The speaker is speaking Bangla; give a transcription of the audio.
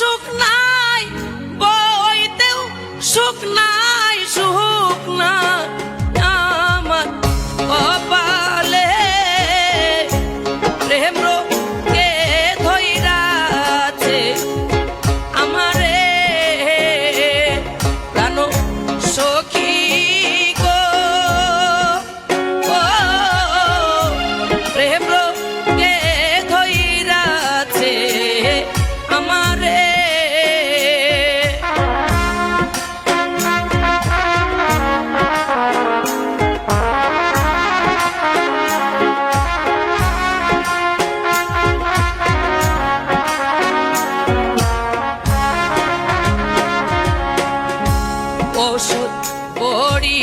সুখ নাই বইতেও সুখ নাই সুখ নাই। ওষুধ পড়ি